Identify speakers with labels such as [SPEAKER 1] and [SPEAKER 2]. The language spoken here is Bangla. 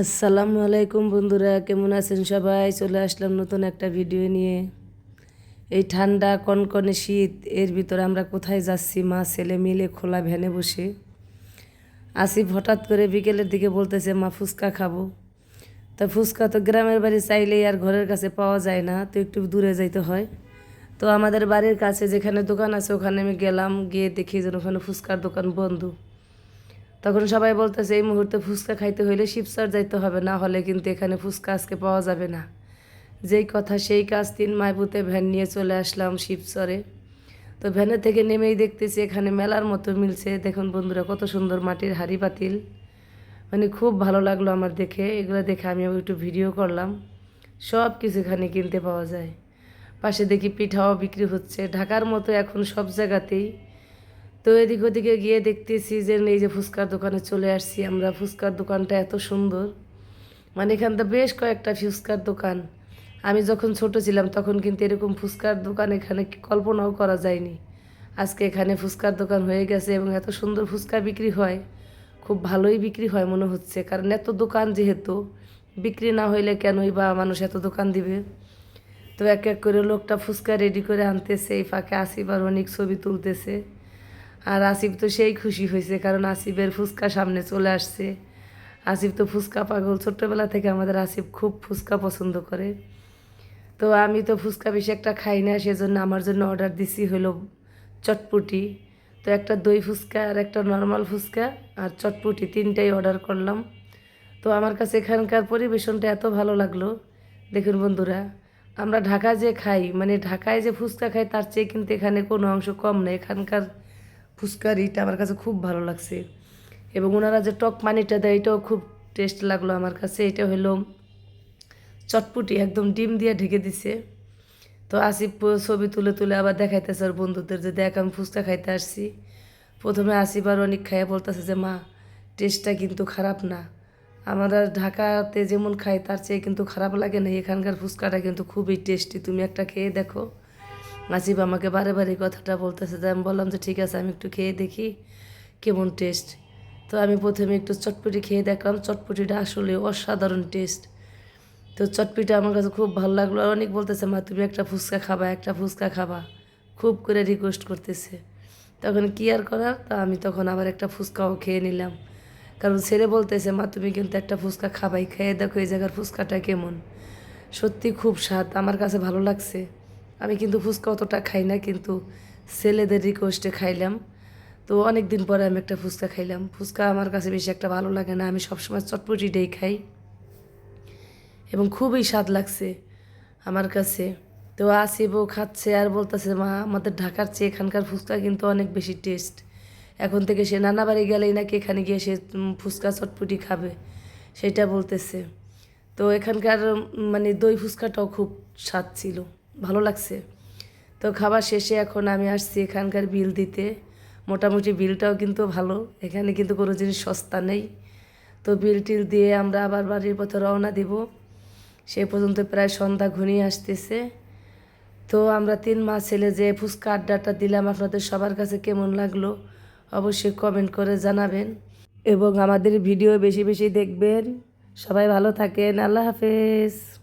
[SPEAKER 1] আসসালামু আলাইকুম বন্ধুরা, কেমন আছেন সবাই? চলে আসলাম নতুন একটা ভিডিও নিয়ে। এই ঠান্ডা, কনকনে শীত, এর ভিতরে আমরা কোথায় যাচ্ছি? মা, ছেলে মিলে খোলা ভ্যানে বসে। আসিফ হঠাৎ করে বিকেলের দিকে বলতেছে, মা, ফুচকা খাব। তা ফুচকা তো গ্রামের বাড়ি চাইলেই আর ঘরের কাছে পাওয়া যায় না, তো একটু দূরে যাইতে হয়। তো আমাদের বাড়ির কাছে যেখানে দোকান আছে, ওখানে আমি গেলাম, গিয়ে দেখি যেন ওখানে ফুচকার দোকান বন্ধ। তখন সবাই বলতেছে, এই মুহূর্তে ফুচকা খাইতে হইলে শিবসর যাইতে হবে, না হলে কিন্তু এখানে ফুচকা আজকে পাওয়া যাবে না। যেই কথা, সেই কাজ তিন মাইপুতে ভ্যান নিয়ে চলে আসলাম শিবসরে। তো ভ্যানের থেকে নেমেই দেখতেছি এখানে মেলার মতো মিলছে। দেখুন বন্ধুরা, কত সুন্দর মাটির হাড়ি পাতিল। মানে খুব ভালো লাগল আমার দেখে। এগুলো দেখে আমি একটু ভিডিও করলাম। সব কিছু এখানে কিনতে পাওয়া যায়। পাশে দেখি পিঠাও বিক্রি হচ্ছে। ঢাকার মতো এখন সব জায়গাতেই তো এদিক ওদিকে গিয়ে দেখতেছি যে এই যে ফুচকার দোকানে চলে আসছি আমরা। ফুচকার দোকানটা এত সুন্দর। মানে এখানটা বেশ কয়েকটা ফুচকার দোকান। আমি যখন ছোট ছিলাম তখন কিন্তু এরকম ফুচকার দোকান এখানে কল্পনাও করা যায়নি। আজকে এখানে ফুচকার দোকান হয়ে গেছে এবং এত সুন্দর ফুচকা বিক্রি হয়। খুব ভালোই বিক্রি হয় মনে হচ্ছে। কারণ এত দোকান যেহেতু, বিক্রি না হইলে কেনই বা মানুষ এত দোকান দিবে? তো এক এক করে লোকটা ফুচকা রেডি করে আনতেছে, এই ফাঁকে আসিফ আর অনেক ছবি তুলতেছে। আর আসিফ তো সেই খুশি হয়েছে, কারণ আসিফের ফুচকা সামনে চলে আসছে। আসিফ তো ফুচকা পাগল। ছোট্টবেলা থেকে আমাদের আসিফ খুব ফুচকা পছন্দ করে। তো আমি তো ফুচকা বেশি একটা খাই না, সেজন্য আমার জন্য অর্ডার দিছি হলো চটপটি। তো একটা দই ফুচকা আর একটা নর্মাল ফুচকা আর চটপটি তিনটাই অর্ডার করলাম। তো আমার কাছে এখানকার পরিবেশনটা এত ভালো লাগল। দেখুন বন্ধুরা, আমরা ঢাকা যে খাই মানে ঢাকায় যে ফুচকা খাই, তার চেয়ে কিন্তু এখানে কোনো অংশ কম নেই এখানকার ফুচকার ইটা আমার কাছে খুব ভালো লাগছে। এবং ওনারা যে টক পানিটা দেয়, এটাও খুব টেস্ট লাগল আমার কাছে। এটা হলো চটপুটি, একদম ডিম দিয়ে ঢেকে দিছে। তো আসিফ ছবি তুলে তুলে আবার দেখাইতেছে ওর বন্ধুদের যে, দেখ, আমি ফুচকা খাইতে আসছি। প্রথমে আসিফ আর অনেক খাইয়া বলতেছে যে, মা টেস্টটা কিন্তু খারাপ না। আমরা ঢাকাতে যেমন খাই, তার চেয়ে কিন্তু খারাপ লাগে না। এখানকার ফুচকাটা কিন্তু খুবই টেস্টি তুমি একটা খেয়ে দেখো। আসিফ আমাকে বারে বারে কথাটা বলতেছে যে, আমি বললাম যে, ঠিক আছে, আমি একটু খেয়ে দেখি কেমন টেস্ট তো আমি প্রথমে একটু চটপটি খেয়ে দেখলাম, চটপটিটা আসলে অসাধারণ টেস্ট তো চটপিটা আমার কাছে খুব ভালো লাগল। আর অনেক বলতেছে, মা, তুমি একটা ফুচকা খাবা, একটা ফুচকা খাবা। খুব করে রিকোয়েস্ট করতেছে। তখন কি আর করার? তা আমি তখন আবার একটা ফুচকাও খেয়ে নিলাম। কারণ ছেলে বলতেছে, মা, তুমি কিন্তু একটা ফুচকা খাবাই, খেয়ে দেখো এই জায়গার ফুচকাটা কেমন? সত্যি খুব স্বাদ, আমার কাছে ভালো লাগছে। আমি কিন্তু ফুচকা অতটা খাই না, কিন্তু ছেলেদের রিকোয়েস্টে খাইলাম। তো অনেক দিন পরে আমি একটা ফুচকা খাইলাম। ফুচকা আমার কাছে বেশি একটা ভালো লাগে না। আমি সবসময় চটপটিটাই খাই। এবং খুবই স্বাদ লাগছে আমার কাছে। তো আসিবও খাচ্ছে আর বলতেছে, মা, আমাদের ঢাকার চেয়ে এখানকার ফুচকা কিন্তু অনেক বেশি টেস্ট এখন থেকে সে নানা বাড়ি গেলেই নাকি এখানে গিয়ে সে ফুচকা চটপটি খাবে, সেটা বলতেছে। তো এখানকার মানে দই ফুচকাটাও খুব স্বাদ ছিল। ভালো লাগছে। তো খাবার শেষে এখন আমি আসছি এখানকার বিল দিতে। মোটামুটি বিলটাও কিন্তু ভালো, এখানে কিন্তু কোনো জিনিস সস্তা নেই। তো বিল টিল দিয়ে আমরা আবার বাড়ির পথে রওনা দিব। সে পর্যন্ত প্রায় সন্ধ্যা ঘনিয়ে আসতেছে। তো আমরা তিন মাস ছেলে যে ফুচকা আড্ডাটা দিলাম, আপনাদের সবার কাছে কেমন লাগল অবশ্যই কমেন্ট করে জানাবেন। এবং আমাদের ভিডিও বেশি বেশি দেখবেন। সবাই ভালো থাকেন, আল্লাহ হাফেজ।